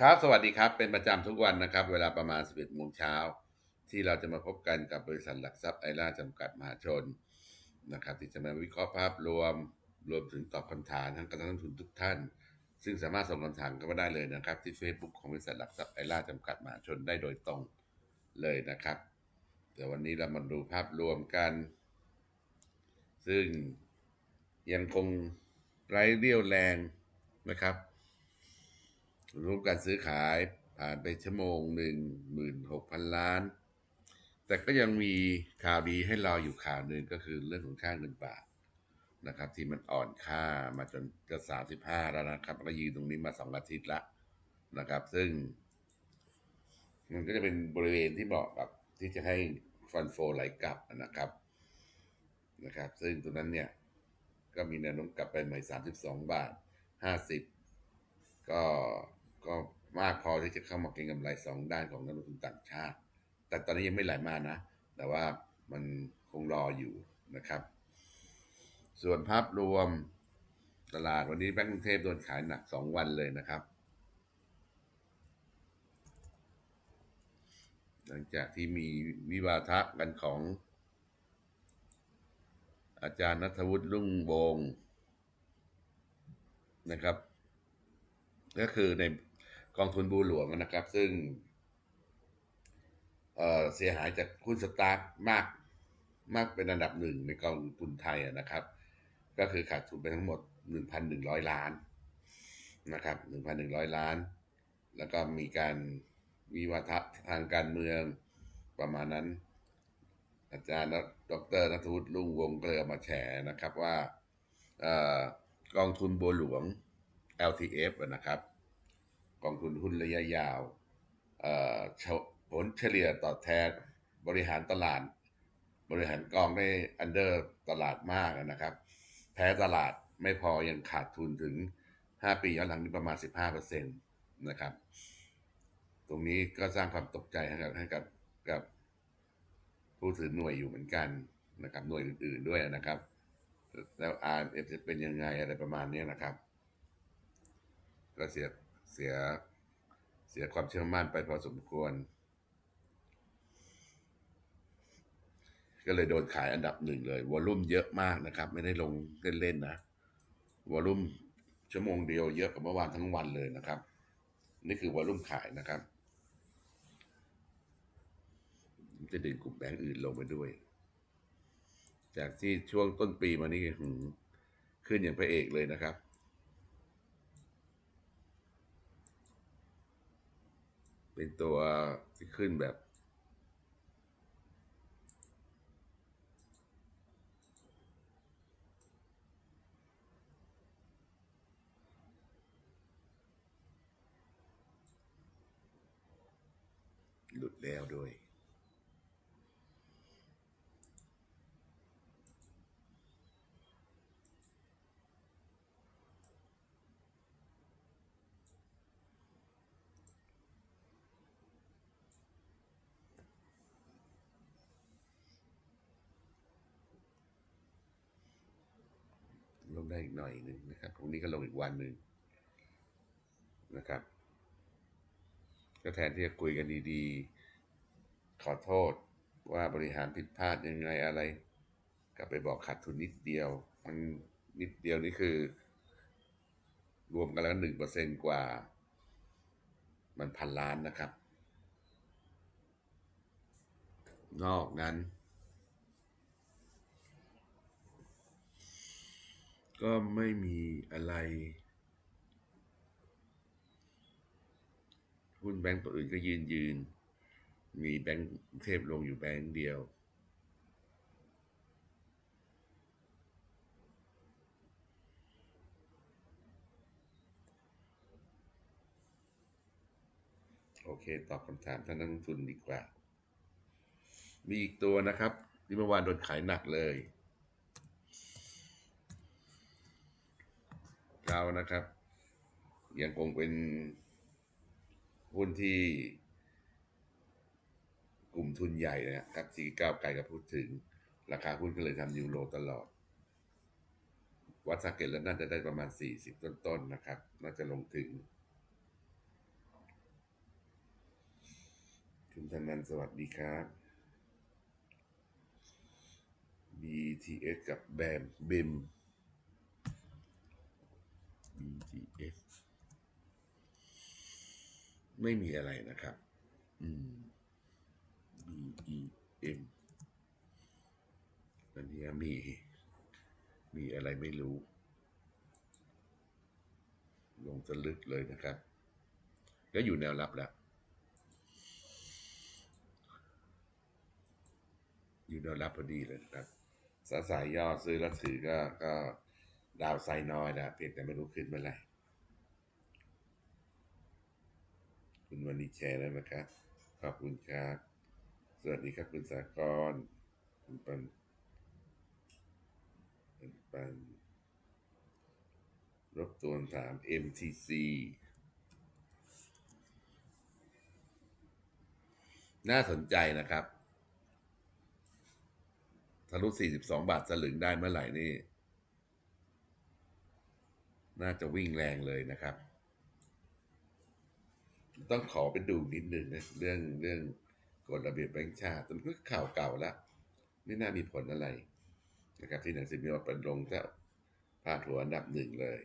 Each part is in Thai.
ครับสวัสดีครับ เป็นประจำทุกวันนะครับ เวลาประมาณ 11โมงเช้า ที่เราจะมาพบกันกับบริษัทหลักทรัพย์ไอร่าจำกัดมหาชนนะครับ ที่จะมาวิเคราะห์ภาพรวมรวมถึงตอบคำถามทั้งการลงทุนทุกท่าน ซึ่งสามารถส่งคำถามเข้ามาได้เลยนะครับ ที่ Facebook ของบริษัทหลักทรัพย์ไอร่าจำกัดมหาชนได้โดยตรงเลยนะครับเดี๋ยววันนี้เรามาดูภาพรวมกัน ซึ่งยังคงไร้เรี่ยวแรงนะครับ รูปการซื้อขายผ่านไปชั่วโมงหนึ่งหมื่นหกพันล้าน แต่ก็ยังมีข่าวดีให้เราอยู่ข่าวหนึ่งก็คือเรื่องของค่าเงินบาทนะครับ ที่มันอ่อนค่ามาจนจะสามสิบห้าแล้วนะครับก็ยืนตรงนี้มาสองอาทิตย์ละนะครับ ซึ่ง มันก็จะเป็นบริเวณที่เหมาะกับที่จะให้ฟันโฟไหลกลับนะครับนะครับ ซึ่งตรงนั้นเนี่ย ก็มีแนวโน้มกลับไปใหม่สามสิบสองบาทห้าสิบก็ ก็มากพอที่จะเข้ามาเก็งกำไรสองด้านของนักลงทุนต่างชาติ แต่ตอนนี้ยังไม่ไหลมานะ แต่ว่ามันคงรออยู่นะครับ ส่วนภาพรวมตลาดวันนี้แบงก์กรุงเทพโดนขายหนักสองวันเลยนะครับ หลังจากที่มีวิวาทะกันของ อาจารย์นัทวุฒิรุ่งวงนะครับ ก็คือใน กองทุนบูหลวงนะครับ ซึ่งเเสียหายจากหุ้นสตาร์ทมากมากเป็นอันดับหนึ่งในกองทุนไทยนะครับ ก็คือขาดทุนไปทั้งหมด 1,100 ล้านนะครับ 1,100 ล้าน แล้วก็มีการวิวาทะทางการเมืองประมาณนั้น อาจารย์ดรนัทวุฒิลุงวงก็เลยมาแฉนะครับว่ากองทุนบัวหลวง LTF นะครับ กองทุนหุ้นระยะยาวผลเฉลี่ยต่อแทนบริหารตลาด บริหารกองได้อันเดอร์ตลาดมากนะครับ แพ้ตลาดไม่พอยังขาดทุนถึง 5 ปีย้อนหลังนี่ประมาณ 15%นะครับ ตรงนี้ก็สร้างความตกใจให้กับให้กับกับผู้ถือหน่วยอยู่เหมือนกันนะครับหน่วยอื่นๆด้วยนะครับ แล้ว RMF จะเป็นยังไงอะไรประมาณนี้นะครับ ก็เสีย เสียเสียความเชื่อมั่นไปพอสมควร ก็เลยโดนขายอันดับหนึ่งเลยวอลุ่มเยอะมากนะครับ ไม่ได้ลงเล่นๆนะวอลุ่มชั่วโมงเดียวเยอะกว่าเมื่อวานทั้งวันเลยนะครับ นี่คือวอลุ่มขายนะครับ จะดึงกลุ่มแบงก์อื่นลงไปด้วย จากที่ช่วงต้นปีมานี่ขึ้นอย่างพระเอกเลยนะครับเป็น ตัวที่ขึ้นแบบ หลุดแล้วด้วยล งได้อีกหน่อยหนึ่งนะครับพรุ่งนี้ก็ลงอีกวันหนึ่งนะครับ ก็แทนที่จะคุยกันดีๆ ขอโทษว่าบริหารผิดพลาดยังไงอะไร กลับไปบอกขาดทุนนิดเดียว มันนิดเดียวนี่คือ รวมกันแล้วหนึ่งเปอร์เซนกว่า มันพันล้านนะครับ นอกนั้น ก็ไม่มีอะไร หุ้นแบงก์ตัวอื่นก็ยืนยืน มีแบงก์เทพลงอยู่แบงก์เดียว โอเค ตอบคำถามท่านนักลงทุนดีกว่า มีอีกตัวนะครับที่เมื่อวานโดนขายหนักเลย เรานะครับ ยังคงเป็นหุ้นที่กลุ่มทุนใหญ่นะครับที่ก้าวไกลกับพูดถึง ราคาหุ้นก็เลยทำยูโรตลอด วัดสาเกตแล้วน่าจะได้ประมาณ 40 ต้นๆนนะครับ น่าจะลงถึง คุณธนันสวัสดีครับ BTS กับแบมบิม BTS ไม่มีอะไรนะครับ อืม BEM อันนี้มี มีอะไรไม่รู้ ลงสลึกเลยนะครับ ก็อยู่แนวรับแล้ว อยู่แนวรับพอดีเลยนะครับสาสายย่อซื้อแล้วถือก็ก็ ดาวไซน์น้อยนะเพียงแต่ไม่รู้ขึ้นเมื่อไหร่คุณวันนี้แชร์แล้วนะครับ ขอบคุณครับ สวัสดีครับคุณสากรคุณปันคุณปันรบตัวนถาม MTC น่าสนใจนะครับ ทะลุ 42 บาทสลึงได้เมื่อไหร่นี่ น่าจะวิ่งแรงเลยนะครับ ต้องขอไปดูนิดนึงนะเรื่องเรื่องกฎระเบียบแบงค์ชาติมันก็ข่าวเก่าแล้วไม่น่ามีผลอะไรนะครับ ที่หนังสือพิมพ์ว่าเป็นลงจะพาดหัวอันดับหนึ่งเลย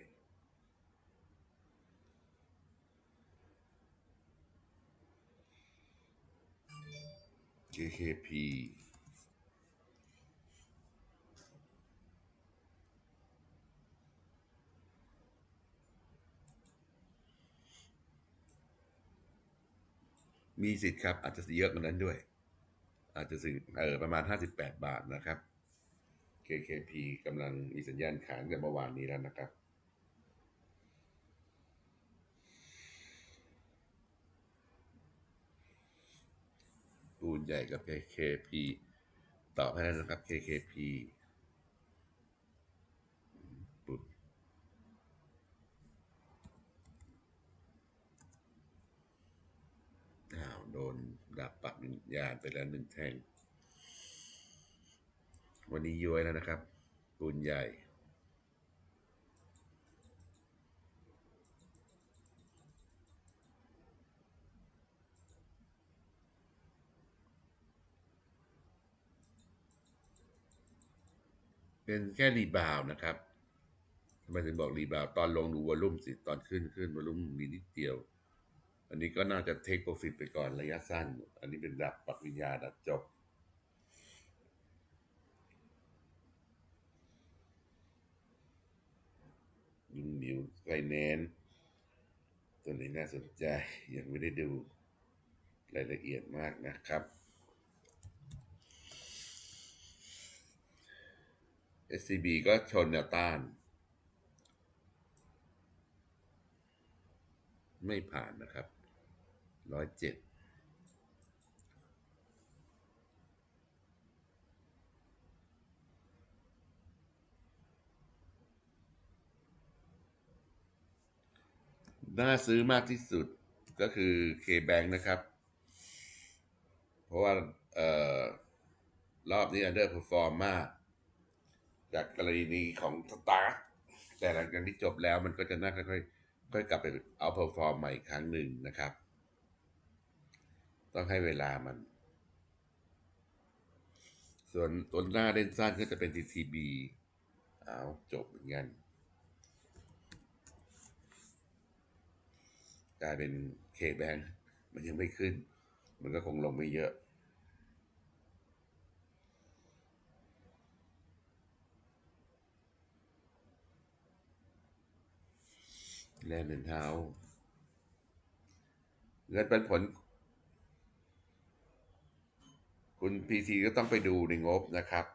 KKP มีสิทธิ์ครับ อาจจะเยอะกว่านั้นด้วย อาจจะถึงเออประมาณ 58 บาทนะครับ KKP กำลังมีสัญญาณขายตั้งแต่เมื่อวานนี้แล้วนะครับ ปูนใหญ่กับ KKP ตอบให้แล้วนะครับ KKP ปุด อ้าวโดนดับปักวิญญาณไปแล้วหนึ่งแท่ง วันนี้ย้วยแล้วนะครับปูนใหญ่เป็นแค่รีบาวนะครับทำไมถึงบอกรีบาว ตอนลงดูวอลลุ่มสิ ตอนขึ้นขึ้นวอลลุ่มมีนิดเดียว อันนี้ก็น่าจะเทคโปรฟิตไปก่อนระยะสั้น อันนี้เป็นดับปักวิญญาดับจบยิงหมิวไฟแนนตัวนี้น่าสนใจ ยังไม่ได้ดูรายละเอียดมากนะครับ SCB ก็ชนแนวต้าน ไม่ผ่านนะครับ ร้อยเจ็ดน่าซื้อมากที่สุดก็คือ K-Bank นะครับ เพราะว่าออรอบนี้ underperform มาก จากกรณีของสตาร์แต่หลังจากที่จบแล้วมันก็จะน่าค่อยๆค่อยกลับไปเอาเพอร์ฟอร์มใหม่อีกครั้งหนึ่งนะครับ ต้องให้เวลามัน ส่วนตัวหน้าเล่นสั้นก็จะเป็น TTB เอาจบเหมือนกันกลายเป็นเคแบงมันยังไม่ขึ้น มันก็คงลงไม่เยอะ แลนด์เดินเท้าเงินเป็นผล คุณพีทีก็ต้องไปดูในงบนะครับ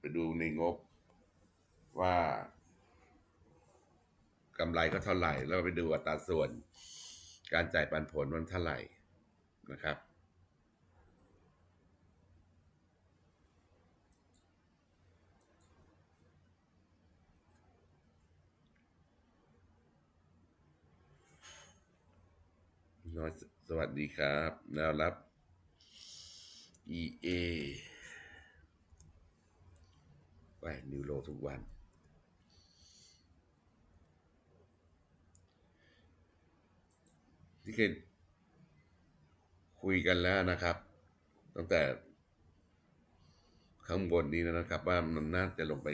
ไปดูในงบว่ากำไรก็เท่าไหร่ แล้วไปดูอัตราส่วนการจ่ายปันผลมันเท่าไหร่นะครับน้อยสวัสดีครับแนวรับ EA ไปนิวโรทุกวัน ที่เคนคคุยกันแล้วนะครับ ตั้งแต่ข้างบนนี้นะครับ ว่ามันน่าจะลงไป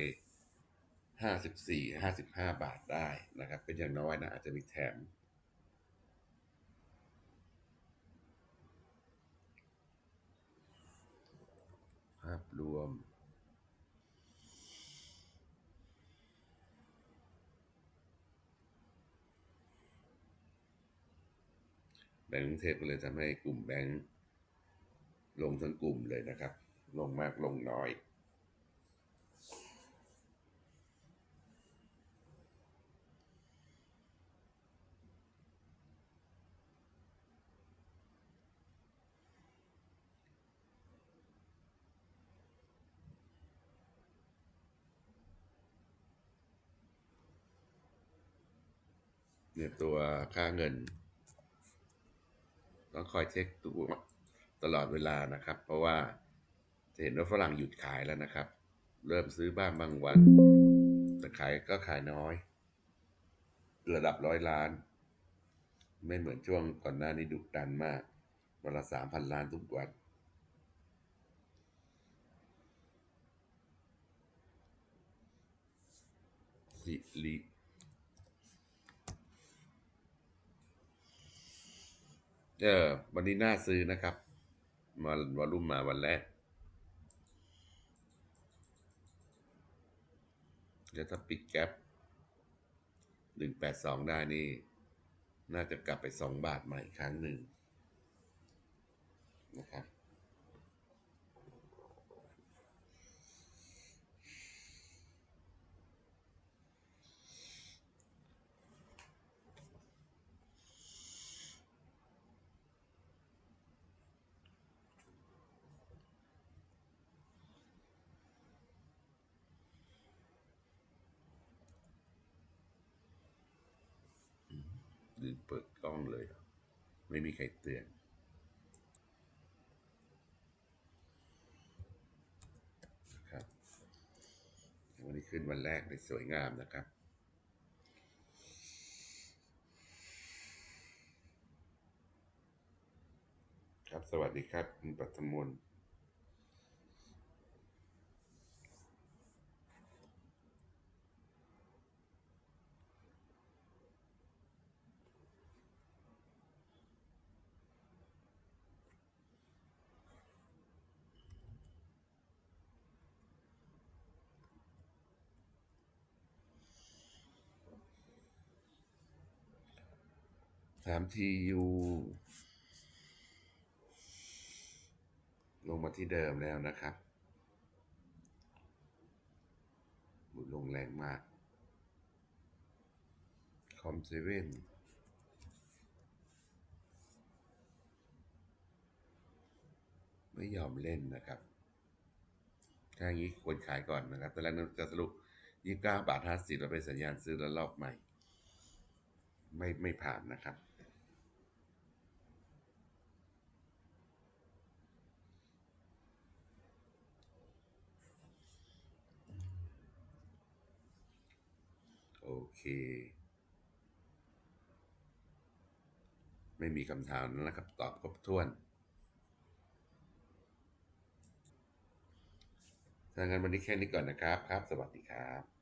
ห้าสิบสี่ห้าสิบห้าบาทได้นะครับ เป็นอย่างน้อยนะ อาจจะมีแถมาพรวม แบงก์กรุงเทพก็เลยทำให้กลุ่มแบงก์ลงทั้งกลุ่มเลยนะครับ ลงมากลงน้อย ตัวค่าเงิน ต้องคอยเช็คตัวตลอดเวลานะครับ เพราะว่าจะเห็นว่าฝรั่งหยุดขายแล้วนะครับ เริ่มซื้อบ้างบางวัน แต่ขายก็ขายน้อย ระดับร้อยล้าน ไม่เหมือนช่วงก่อนหน้านี้ดุดันมากวันละสามพันล้านทุกวันสิ เออ วันนี้น่าซื้อนะครับมาวอลุ่มมาวันแรกเดี๋ยวถ้าปิดแก๊ปหนึ่งแปดสองได้นี่ น่าจะกลับไปสองบาทใหม่อีกครั้งหนึ่งนะครับ ลืมเปิดกล้องเลย ไม่มีใครเตือน ครับวันนี้ขึ้นวันแรกเลยสวยงามนะครับครับ สวัสดีครับคุณปัทมน์ ถามทียูลงมาที่เดิมแล้วนะครับบุลงแรงมาก คอมเซเว่นไม่ยอมเล่นนะครับ ถ้าอย่างนี้ควรขายก่อนนะครับ ตอนแรกนึกจะสรุปยี่เก้าบาทห้าสิบแล้วเป็นสัญญาณซื้อแล้วรอบใหม่ ไม่ไม่ผ่านนะครับ โอ เค ไม่มีคำถามนะครับ ตอบครบถ้วนทางั้นวันนี้แค่นี้ก่อนนะครับครับ สวัสดีครับ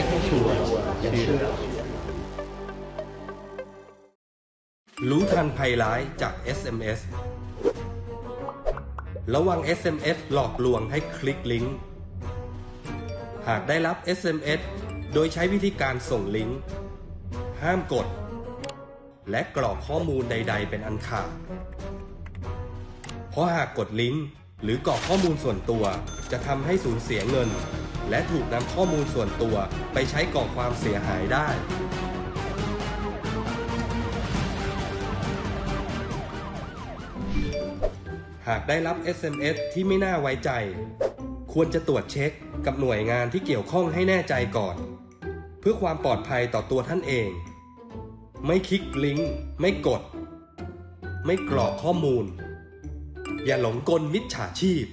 รู้ทันภัยร้ายจาก SMS ระวัง SMS หลอกลวงให้คลิกลิงก์ หากได้รับ SMS โดยใช้วิธีการส่งลิงก์ ห้ามกด และกรอกข้อมูลใด ๆ เป็นอันขาด เพราะหากกดลิงก์หรือกรอกข้อมูลส่วนตัวจะทำให้สูญเสียเงิน และถูกนำข้อมูลส่วนตัวไปใช้ก่อความเสียหายได้ หากได้รับ SMS ที่ไม่น่าไว้ใจ ควรจะตรวจเช็คกับหน่วยงานที่เกี่ยวข้องให้แน่ใจก่อน เพื่อความปลอดภัยต่อตัวท่านเอง ไม่คลิกลิงก์ไม่กด ไม่กรอกข้อมูล อย่าหลงกลมิจฉาชีพ